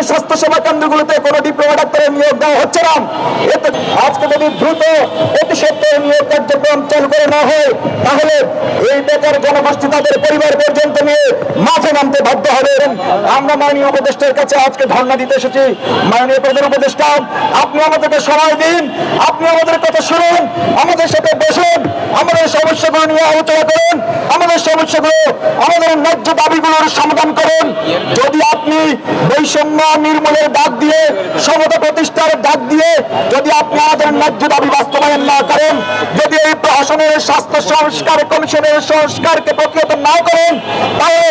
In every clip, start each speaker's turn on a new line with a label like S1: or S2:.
S1: ইউনিয়নের স্বাস্থ্য সেবা কেন্দ্রগুলোতে কোনো ডিপ্লোমা ডাক্তারের নিয়োগ দেওয়া হচ্ছে না। আজকে যদি দ্রুত অতি নিয়োগ কার্যক্রম চালু করে না হয়, তাহলে এই বেকার জনগোষ্ঠী তাদের পরিবার পর্যন্ত নিয়ে মাঠে নামতে বাধ্য হবে। আমরা মাননীয় উপদেষ্টার কাছে আজকে দিতে এসেছি। মাননীয় প্রধান উপদেষ্টা, আপনি আমাদেরকে সময় দিন, আপনি আমাদের কথা শুনুন, আমাদের সাথে বসুন, আমাদের সমস্যাগুলো নিয়ে আলোচনা করুন, আমাদের সমস্যাগুলো, আমাদের ন্যায্য দাবিগুলোর সমাধান করুন। যদি আপনি বৈষম্য নির্মূলের ডাক দিয়ে সমতা প্রতিষ্ঠার ডাক দিয়ে যদি আপনি আমাদের ন্যায্য দাবি বাস্তবায়ন না করেন যদি এই প্রশাসনের স্বাস্থ্য সংস্কার কমিশনের সংস্কারকে প্রতিহত না করেন, তাহলে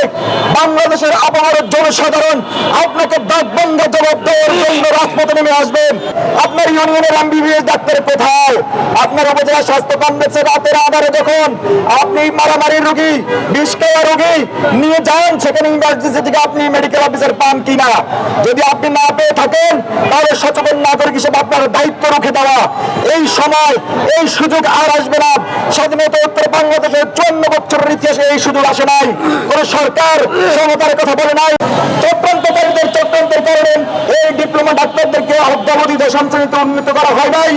S1: বাংলাদেশের আবহাওয়ার জনসাধারণ আপনাকে দাঁতবঙ্গা জবাব দেওয়ার জন্য রাজপথে নেমে আসবেন আপনার ইউনিয়নের এমবিবিএস ডাক্তার কোথায়? আপনার উপজেলা স্বাস্থ্য কমপ্লেক্সে রাতের আধারে যখন আপনি মারামারি রোগী, বিষ খাওয়া রোগী নিয়ে যান, সেখানে ইমার্জেন্সি থেকে আপনি মেডিকেল অফিসার পান কিনা? যদি আপনি না পেয়ে থাকেন, তাহলে সচেতন নাগরিক হিসেবে আপনার দায়িত্ব রুখে দেওয়া এই সময়, এই সুযোগ আর আসবে না। স্বাধীনতা উত্তর বাংলাদেশের চুয়ান্ন বছরের ইতিহাসে এই সুযোগ আসে নাই। কোন সরকার সমতার কথা বলে নাই। চক্রান্তকারীদের চক্রান্তের কারণে এই ডিপ্লোমা ডাক্তারদেরকে অদ্যাবধি দশম শ্রেণীতে উন্নীত করা হয় নাই।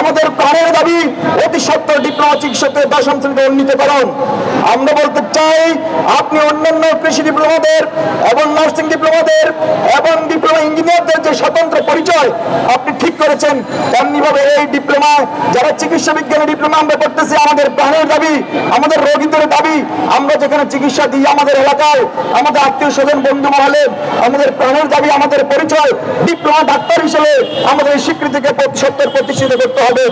S1: আমাদের প্রাণের দাবি অতি সত্তর ডিপ্লোমা চিকিৎসকদের দশম শ্রেণীতে উন্নীত করুন আমরা বলতে চাই, আপনি অন্যান্য কৃষি ডিপ্লোমাদের এবং নার্সিং ডিপ্লোমাদের এবং ডিপ্লোমা ইঞ্জিনিয়ারদের যে স্বতন্ত্র পরিচয় আপনি ঠিক করেছেন তেমনি ভাবে এই ডিপ্লোমা, যারা চিকিৎসা বিজ্ঞানে ডিপ্লোমা আমরা করতেছি আমাদের প্রাণের দাবি, আমাদের রোগীদের দাবি। আমরা যেখানে চিকিৎসা দিই আমাদের এলাকায়, আমাদের আত্মীয় স্বজন, বন্ধু মহলে আমাদের প্রাণের দাবি, আমাদের পরিচয় ডিপ্লোমা ডাক্তার হিসেবে আমাদের এই স্বীকৃতিকে সত্তর প্রতিষ্ঠিত করতে হবে।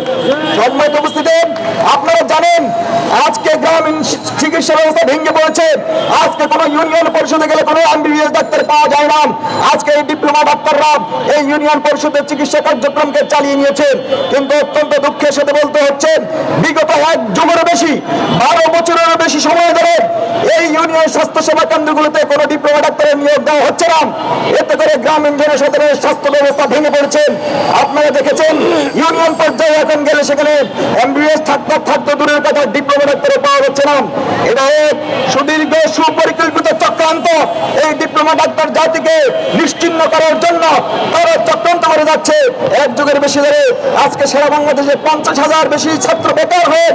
S1: সম্মানিত উপস্থিতি, আপনারা জানেন, আজকে গ্রামীণ চিকিৎসা ব্যবস্থা ভেঙে পড়েছে। আজকে কোনো ইউনিয়ন পরিষদে গেলে কোনো এমবিবিএস ডাক্তার পাওয়া যায় না। আজকে এই ডিপ্লোমা ডাক্তাররা এই ইউনিয়ন পরিষদের চিকিৎসা কার্যক্রমকে চালিয়ে নিয়েছে। কিন্তু অত্যন্ত দুঃখের সাথে বলতে হচ্ছে, বিগত এক বেশি, বারো বছরের বেশি সময় ধরে এই ইউনিয়ন স্বাস্থ্য সেবা কেন্দ্রগুলোতে কোনো ডিপ্লোমা ডাক্তারের নিয়োগ দেওয়া হচ্ছে না। এতে করে গ্রামীণ জনসাধারণের স্বাস্থ্য ব্যবস্থা ভেঙে পড়েছে। আপনারা দেখেছেন, ইউনিয়ন পর্যায়ে এখন গেলে সেখানে এমবিএস থাকতে থাকতে দূরের কথা ডিপ্লোমা ডাক্তারও পাওয়া যাচ্ছে না। এটা এক সুদীর্ঘ সুপরিকল্পিত চক্রান্ত এই ডিপ্লোমা ডাক্তার জাতিকে নিশ্চিন্ন করার জন্য তারা চক্রান্ত করে যাচ্ছে। এক যুগের বেশি ধরে আজকে সারা বাংলাদেশে পঞ্চাশ হাজার বেশি ছাত্র বেকার হয়ে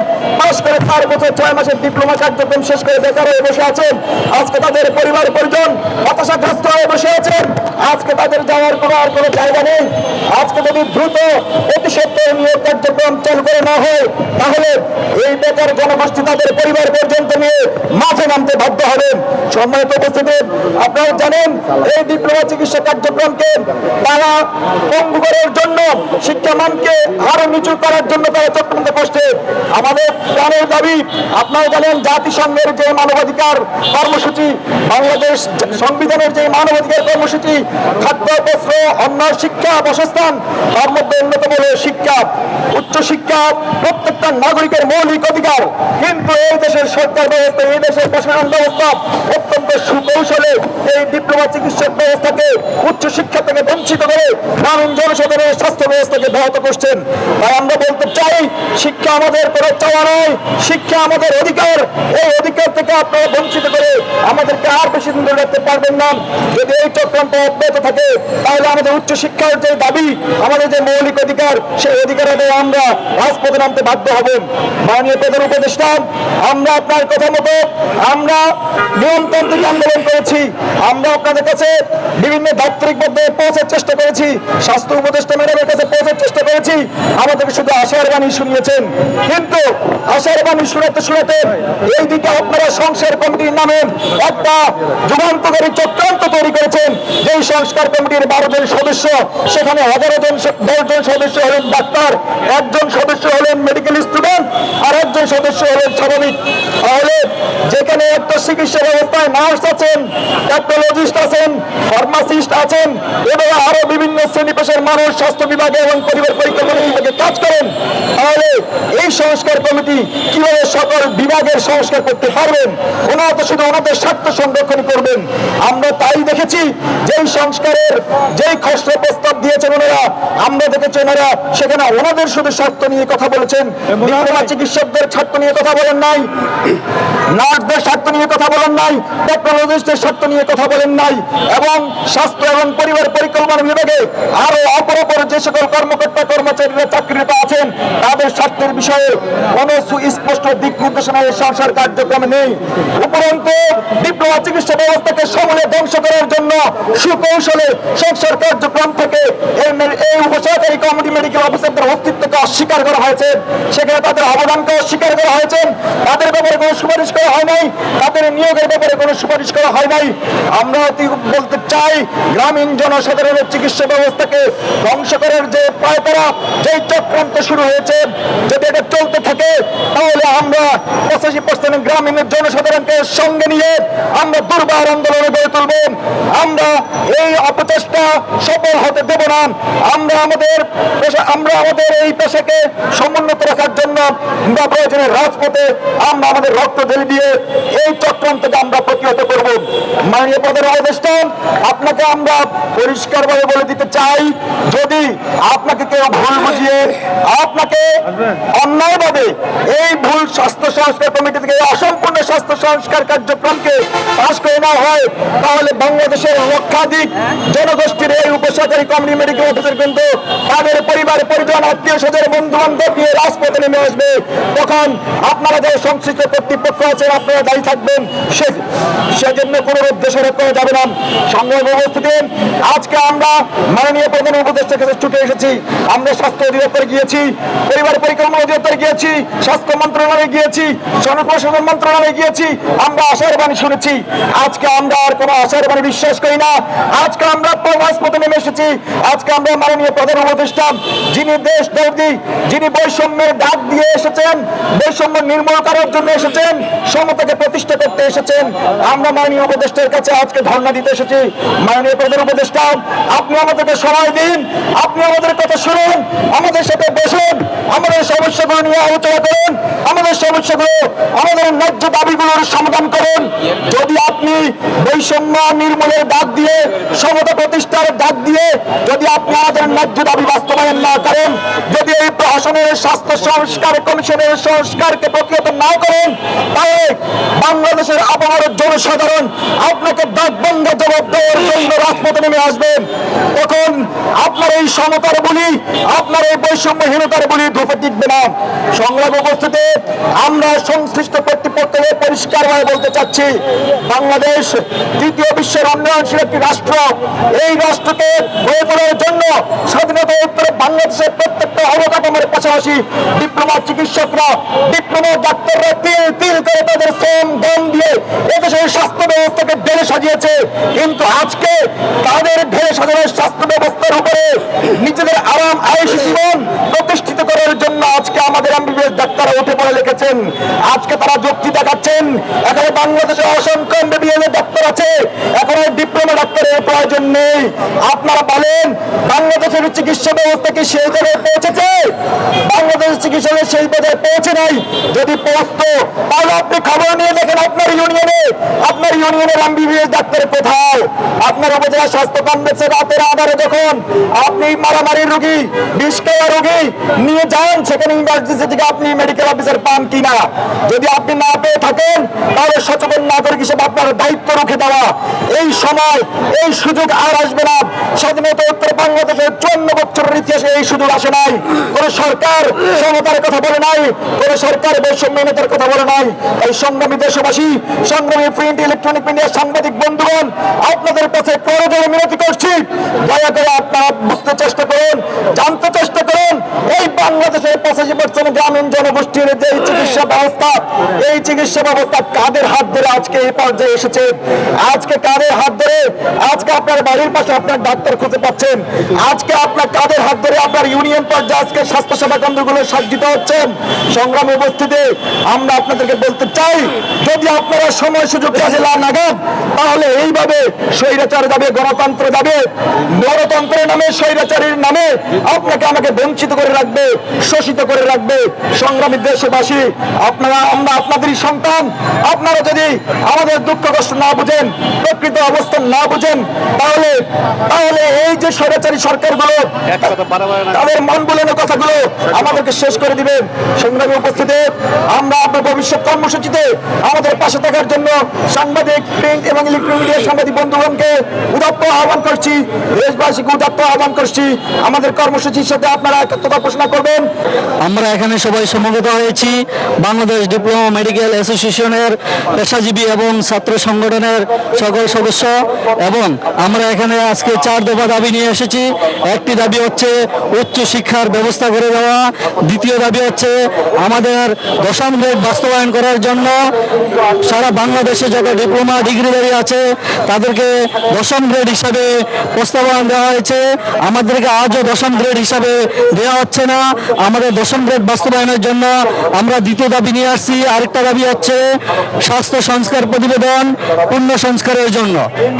S1: আছেন। কার্যক্রম চালু করে না হয়, তাহলে এই বেকার জনগোষ্ঠী তাদের পরিবার পর্যন্ত নিয়ে মাঠে নামতে বাধ্য হবেন। সম্মানিত উপস্থিতি, আপনারা জানেন, এই ডিপ্লোমা চিকিৎসা কার্যক্রমকে তারা পঙ্গু করার জন্য আরও নিচু করার জন্য তারা চক্রান্ত করছে আমাদের প্রাণের দাবি আপনারা জানেন জাতিসংঘের যে মানবাধিকার কর্মসূচি, বাংলাদেশ সংবিধানের যে মানবাধিকার কর্মসূচি, খাদ্য, বস্ত্র অন্য শিক্ষা, বাসস্থান, তার মধ্যে অন্যতম হল শিক্ষা, উচ্চ শিক্ষা, প্রত্যেকটা নাগরিকের মৌলিক অধিকার। কিন্তু এই দেশের সরকার ব্যবস্থা, এই দেশের প্রশাসন ব্যবস্থা অত্যন্ত সুকৌশলে এই ডিপ্লোমা চিকিৎসক ব্যবস্থাকে উচ্চ শিক্ষা থেকে বঞ্চিত করে গ্রামীণ জনসাধারণের স্বাস্থ্য ব্যবস্থাকে ব্যাহত করছেন। তাই আমরা বলতে চাই, শিক্ষা আমাদের কোনো চাওয়া নয় শিক্ষা আমাদের অধিকার। এই অধিকার থেকে আপনারা বঞ্চিত করে আমাদেরকে আর বেশি দিন ধরে রাখতে পারবেন না। যদি এই চক্রান্ত অব্যাহত থাকে, তাহলে আমাদের উচ্চ শিক্ষার যে দাবি, আমাদের যে মৌলিক অধিকার, সেই অধিকার আদায়ে আমরা রাজপথে নামতে বাধ্য হব। মাননীয় প্রধান উপদেষ্টা, আমরা আপনার কথা মতো আমরা নিয়মতান্ত্রিক আন্দোলন করেছি। আমরা আপনাদের কাছে বিভিন্ন দাপ্তরিক মধ্যে পৌঁছার চেষ্টা করেছি। স্বাস্থ্য উপদেষ্টা ম্যাডামের কাছে পৌঁছার চেষ্টা করেছি। আমাদেরকে শুধু আশার বাণী শুনিয়েছেন। কিন্তু আশার বাণী শোনাতে শোনাতে এই দিকে আপনারা সংস্কার কমিটির নামে একটা যুগান্তকারী চক্রান্ত তৈরি করেছেন। যেই সংস্কার কমিটির বারো জন সদস্য, সেখানে এগারো জন দশ জন সদস্য হলেন ডাক্তার, একজন সদস্য হলেন মেডিকেল স্টুডেন্ট আর একজন সদস্য হলেন স্বাভাবিক। তাহলে যেখানে একটা চিকিৎসা ব্যবস্থায় নার্স আছেন প্যাথোলজিস্ট আছেন ফার্মাসিস্ট আছেন, এবং আরও বিভিন্ন শ্রেণি পেশার মানুষ, স্বাস্থ্য বিভাগে এবং পরিবার পরিকল্পনা বিভাগে কাজ করেন, তাহলে এই সংস্কার কমিটি কীভাবে সকল বিভাগের সংস্কার করতে পারবেন? ওনারা তো শুধু ওনাদের স্বার্থ তখনই করবেন। আমরা তাই দেখেছি যেই সংস্কারের যেই খসড়া প্রস্তাব দিয়েছেন ওনারা আমরা দেখেছি ওনারা সেখানে ওনাদের শুধু স্বার্থ নিয়ে কথা বলেছেন। ডিপ্লোমা চিকিৎসকদের স্বার্থ নিয়ে কথা বলেন নাই। নার্সদের স্বার্থ নিয়ে কথা বলেন নাই। টেকনোলজিস্টের স্বার্থ নিয়ে কথা বলেন নাই। এবং স্বাস্থ্য এবং পরিবার পরিকল্পনা বিভাগে আরও অপর অপর যে সকল কর্মকর্তা কর্মচারীরা চাকরিরত আছেন তাদের স্বার্থের বিষয়ে চিকিৎসা ব্যবস্থাকে ধ্বংস করার জন্য সুকৌশলে সংসার তাদের ব্যাপারে কোনো সুপারিশ করা হয় নাই। তাদের নিয়োগের ব্যাপারে কোনো সুপারিশ করা হয় নাই। আমরা অতি বলতে চাই, গ্রামীণ জনসাধারণের চিকিৎসা ব্যবস্থাকে ধ্বংস করার যে পায়তারা যে চক্রান্ত শুরু হয়েছে যদি এটা চলতে থাকে তাহলে আমরা পঁচাশি পার্সেন্ট জনসাধারণকে সঙ্গে নিয়ে আমরা দুর্বার আন্দোলনে গড়ে তুলব। আমরা এই অপচেষ্টা সফল হতে দেব না। আমরা আমাদের আমরা আমাদের এই পেশাকে সমুন্নত রাখার জন্য আমরা প্রয়োজনে রাজপথে আমরা আমাদের রক্ত ঢেলে দিয়ে এই চক্রান্তকে আমরা প্রতিহত করব। মাননীয় প্রধান উপদেষ্টা, আপনাকে আমরা পরিষ্কারভাবে বলে দিতে চাই, যদি আপনাকে কেউ ভুল বুঝিয়ে আপনাকে অন্যায়ভাবে এই ভুল স্বাস্থ্য সংস্কার কমিটি থেকে এই অসম্পূর্ণ স্বাস্থ্য সংস্কার কার্যক্রমকে পাশ করে না হয়, তাহলে বাংলাদেশের লক্ষাধিক জনগোষ্ঠীর এই উপসরকারি কমিটি মেডিকেল অফিসার কিন্তু তাদের পরিবার, পরিজন, আত্মীয় স্বজন বন্ধু বান্ধব নিয়ে রাজপথে নেমে আসবে। তখন আপনারা যে সংশ্লিষ্ট কর্তৃপক্ষ আছেন, আপনারা দায়ী থাকবেন। সে সেজন্য কোনো দোষারোপ করা যাবে না। সংগ্রাম উপস্থিতি আজকে আমরা মাননীয় প্রধান উপদেষ্টার কাছে ছুটে এসেছি। আমরা স্বাস্থ্য অধিদপ্তরে গিয়েছি, পরিবার পরিকল্পনা অধিদপ্তরে গিয়েছি, স্বাস্থ্য মন্ত্রণালয়ে গিয়েছি, জনপ্রশাসন মন্ত্রণালয়ে গিয়েছি, আমরা আশার বাণী শুনেছি। আজকে আমরা আর কোনো আশার বাণী বিশ্বাস করি না। আজকে আমরা রাজপথে নেমে এসেছি। আজকে আমরা মাননীয় প্রধান উপদেষ্টা যিনি দেশ দর্দি যিনি বৈষম্যের ডাক দিয়ে এসেছেন, বৈষম্য নির্মূল করার জন্য এসেছেন, সমতাকে প্রতিষ্ঠা করতে এসেছেন। আমরা মাননীয় উপদেষ্টার কাছে আজকে ধর্ণা দিতে এসেছি। মাননীয় প্রধান উপদেষ্টা, আপনি আমাদেরকে সময় দিন। আপনি আমাদের কথা শুনুন। আমাদের সাথে বসুন। আমাদের সমস্যাগুলো নিয়ে আলোচনা করুন। আমাদের সমস্যাগুলো আমাদের ন্যায্য দাবিগুলোর সমাধান করুন। যদি আপনি বৈষম্য নির্মূলের ডাক দিয়ে, সমতা প্রতিষ্ঠার ডাক দিয়ে, যদি আপনি আমাদের ন্যায্য দাবি বাস্তবায়ন না করেন, যদি এই প্রশাসনের স্বাস্থ্য সংস্কার কমিশনের সংস্কারকে প্রতিহত না করেন, তাহলে বাংলাদেশের আবহাওয়ার জনসাধারণ আপনাকে ডাক জবাব দেওয়ার জন্য রাজপথে নেমে আসবেন। আপনার এই সমতার বলি, আপনার এই বৈষম্যহীনতার বলি ধূপে টিকবে না সংগ্রাম উপস্থিতি, আমরা সংশ্লিষ্ট কর্তৃপক্ষকে পরিষ্কারভাবে বলতে চাচ্ছি, বাংলাদেশ তৃতীয় বিশ্বের উন্নয়নশীল একটি রাষ্ট্র। এই রাষ্ট্রকে গড়ে তোলার জন্য স্বাধীনতা উত্তরে বাংলাদেশের প্রত্যেকটা অবকাঠামোর পাশাপাশি ডিপ্লোমা চিকিৎসকরা, ডিপ্লোমা ডাক্তাররা তিল তিল করে তাদের শ্রম দম দিয়ে এদেশের স্বাস্থ্য ব্যবস্থাকে ঢেলে সাজিয়েছে। কিন্তু আজকে তাদের ঢেলে সাজানোর স্বাস্থ্য ব্যবস্থার উপরে নিজেদের আরাম আয়ুষ জীবন প্রতিষ্ঠিত করার জন্য আজকে আমাদের এমবিবিএস ডাক্তাররা উঠে পড়ে লিখেছেন। আজকে তারা যুক্তি দেখাচ্ছেন। এখানে বাংলাদেশে অসংখ্য এমবিবিএস ডাক্তার আছে। এখন ডিপ্লোমা ডাক্তারের প্রয়োজন নেই। আপনারা বলেন, বাংলাদেশের চিকিৎসা ব্যবস্থা কি সেই জায়গায় পৌঁছেছে? বাংলাদেশের চিকিৎসা সেই পর্যায়ে পৌঁছে নাই। যদি পৌঁছতো, তাহলে আপনি খবর নিয়ে দেখেন আপনার ইউনিয়নে। আপনার ইউনিয়নের এমবিবিএস ডাক্তার কোথায়? আপনার উপজেলা স্বাস্থ্য কমপ্লেক্সে রাতের আধারে যখন আপনি মারামারির রোগী বিষ খাওয়া রোগী, নিয়ে যান। সেখানে ইমার্জেন্সি থেকে আপনি মেডিকেল অফিসার পান কিনা? যদি আপনি না পেয়ে থাকেন, তাহলে সচেতন নাগরিক হিসেবে আপনার দায়িত্ব রুখে দেওয়া। এই সময়, এই সুযোগ আর আসবে না। স্বাধীনতা উত্তর বাংলাদেশের চুয়ান্ন বছরের ইতিহাসে এই সুযোগ আসে নাই। কোন সরকার সমতার কথা বলে নাই, কোন সরকার বৈষম্যহীনতার কথা বলে নাই। এই সংগ্রামী দেশবাসী, সংগ্রামী প্রিন্ট ইলেকট্রনিক মিডিয়া সাংবাদিক বন্ধুগণ, আপনাদের কাছে করজোরে মিনতি করছি। দয়া করে আপনারা বুঝতে চেষ্টা করুন জানতে চেষ্টা বাংলাদেশের পঁচাশি পার্সেন্ট গ্রামীণ জনগোষ্ঠীর যে চিকিৎসা ব্যবস্থা, এই চিকিৎসা ব্যবস্থা কাদের হাত ধরে আজকে এই পর্যায়ে এসেছে? আজকে কাদের হাত ধরে? আজকে আপনার বাড়ির পাশে আপনার ডাক্তার খুঁজে পাচ্ছেন। আজকে আপনার কাদের হাত ধরে আপনার ইউনিয়ন পর্যায়ে আজকে স্বাস্থ্য সেবা কেন্দ্রগুলো সাজ্জিত হচ্ছেন সংগ্রাম উপস্থিতি, আমরা আপনাদেরকে বলতে চাই, যদি আপনারা সময় সুযোগ কাজে লাগান, তাহলে এইভাবে স্বৈরাচার যাবে গণতন্ত্র যাবে গণতন্ত্রের নামে, স্বৈরাচারের নামে আপনাকে আমাকে বঞ্চিত করে রাখবে। শোষিত করে রাখবে সংগ্রামী দেশবাসী। আপনারা, আমরা আপনাদেরই সন্তান। আপনারা যদি আমাদের দুঃখ কষ্ট না বুঝেন, প্রকৃত অবস্থান না বুঝেন, তাহলে এই যে স্বৈরাচারী সরকারগুলো তাদের মন বুলানো কথাগুলো আমাদেরকে শেষ করে দিবেন। সংগ্রামী উপস্থিতি আমরা আপনার ভবিষ্যৎ কর্মসূচিতে আমাদের পাশে থাকার জন্য সাংবাদিক প্রিন্ট এবং ইলেকট্রনিক মিডিয়ার সাংবাদিক বন্ধুগণকে উদাত্ত আহ্বান করছি দেশবাসীকে উদাত্ত আহ্বান করছি। আমাদের কর্মসূচির সাথে আপনারা একাত্মতা ঘোষণা করবেন।
S2: আমরা এখানে সবাই সমবেত হয়েছি। বাংলাদেশ ডিপ্লোমা মেডিকেল অ্যাসোসিয়েশনের পেশাজীবী এবং ছাত্র সংগঠনের সকল সদস্য এবং আমরা এখানে আজকে চার দফা দাবি নিয়ে এসেছি। একটি দাবি হচ্ছে উচ্চ শিক্ষার ব্যবস্থা করে দেওয়া। দ্বিতীয় দাবি হচ্ছে আমাদের দশম গ্রেড বাস্তবায়ন করার জন্য সারা বাংলাদেশে যত ডিপ্লোমা ডিগ্রিধারী আছে, তাদেরকে দশম গ্রেড হিসাবে প্রস্তাবনা দেওয়া হয়েছে। আমাদেরকে আজও দশম গ্রেড হিসাবে দেওয়া হচ্ছে না। আমাদের দশম গ্রেড বাস্তবায়নের জন্য আমরা দ্বিতীয় দাবি নিয়ে আসছি। আরেকটা দাবি হচ্ছে স্বাস্থ্য সংস্কার প্রতিবেদন পূর্ণ সংস্কারের জন্য।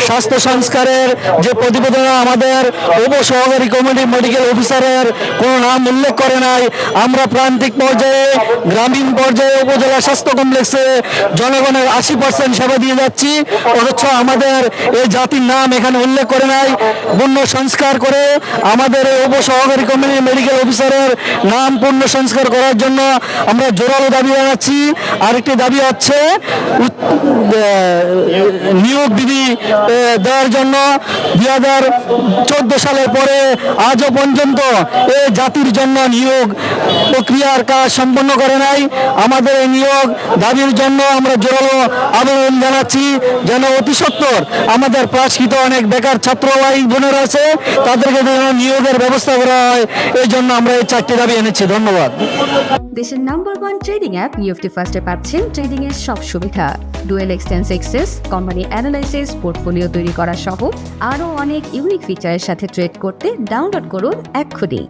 S2: স্বাস্থ্য সংস্কারের যে প্রতিবেদন আমাদের উপ সহকারী কমিটি মেডিকেল অফিসারের কোনো নাম উল্লেখ করে নাই। আমরা প্রান্তিক পর্যায়ে, গ্রামীণ পর্যায়ে, উপজেলা স্বাস্থ্য কমপ্লেক্সে জনগণের আশি পার্সেন্ট সেবা দিয়ে যাচ্ছি। অথচ আমাদের এই জাতির নাম এখানে উল্লেখ করে নাই। পূর্ণ সংস্কার করে আমাদের এই উপ সহকারী কমিটি মেডিকেল অফিসারের নাম পূর্ণ সংস্কার করার জন্য আমরা জোরালো দাবি জানাচ্ছি। আরেকটি দাবি হচ্ছে নিয়োগ বিধি দেওয়ার জন্য দুই হাজার চোদ্দ সালের পরে আজও পর্যন্ত এই জাতির জন্য নিয়োগ প্রক্রিয়ার কাজ সম্পন্ন করে নাই। আমাদের এই নিয়োগ দাবির জন্য আমরা জোরালো আবেদন জানাচ্ছি যেন অতি সত্তর আমাদের প্রাশকৃত অনেক বেকার ছাত্র ভাই বোনেরা আছে, তাদেরকে যেন নিয়োগের ব্যবস্থা করা হয়, এই জন্য আমরা এই চারটি দাবি এনেছি। ধন্যবাদ।
S3: দেশের নাম্বার ওয়ান ট্রেডিং অ্যাপ নিউফটি ফার্স্টে পাচ্ছেন ট্রেডিং এর সব সুবিধা। ডুয়েল এক্সটেন্স এক্সেস কোম্পানি অ্যানালাইসিস পোর্টফোলিও তৈরি করা সহ আরও অনেক ইউনিক ফিচারের সাথে ট্রেড করতে ডাউনলোড করুন এক্ষুনি